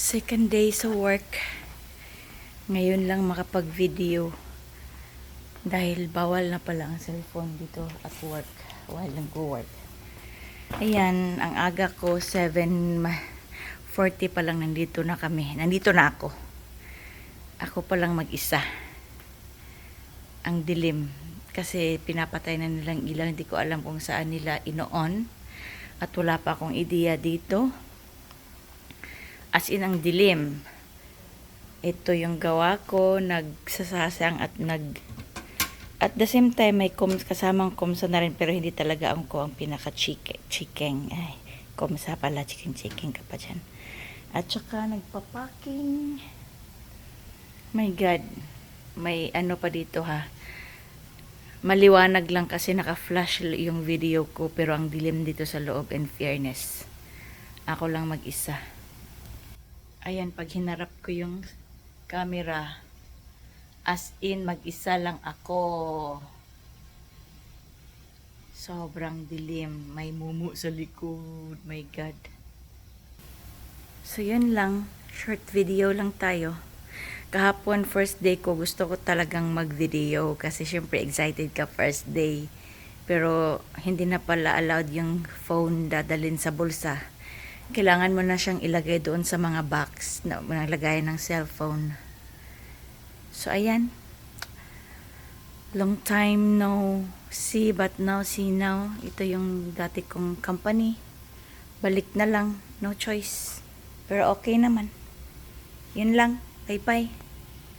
Second day sa work. Ngayon lang makapag-video. Dahil bawal na pala ang cellphone dito at work. While nag-work. Ayan, ang aga ko, 7.40 pa lang nandito na kami. Nandito na ako. Ako pa lang mag-isa. Ang dilim. Kasi pinapatay na nilang ilaw. Hindi ko alam kung saan nila ino-on. At wala pa akong ideya dito. As in, ang dilim. Ito yung gawa ko. Nagsasasang at nag... At the same time, may kom, kasamang komsa na rin. Pero hindi talaga ako ang pinaka-chicken. Ay, komsa pala. Chicken-chicken ka pa dyan. At saka, nagpapaking. My God. May ano pa dito ha. Maliwanag lang kasi naka-flash yung video ko. Pero ang dilim dito sa loob. In fairness. Ako lang mag-isa. Ayan, pag hinarap ko yung camera, as in, mag-isa lang ako. Sobrang dilim. May mumu sa likod. My God. So, yun lang. Short video lang tayo. Kahapon, first day ko, gusto ko talagang mag-video kasi syempre excited ka first day. Pero hindi na pala allowed yung phone dadalin sa bulsa. Kailangan mo na siyang ilagay doon sa mga box na naglagay ng cellphone. So, ayan. Long time no see, but now see now. Ito yung dati kong company. Balik na lang. No choice. Pero okay naman. Yun lang. Bye-bye.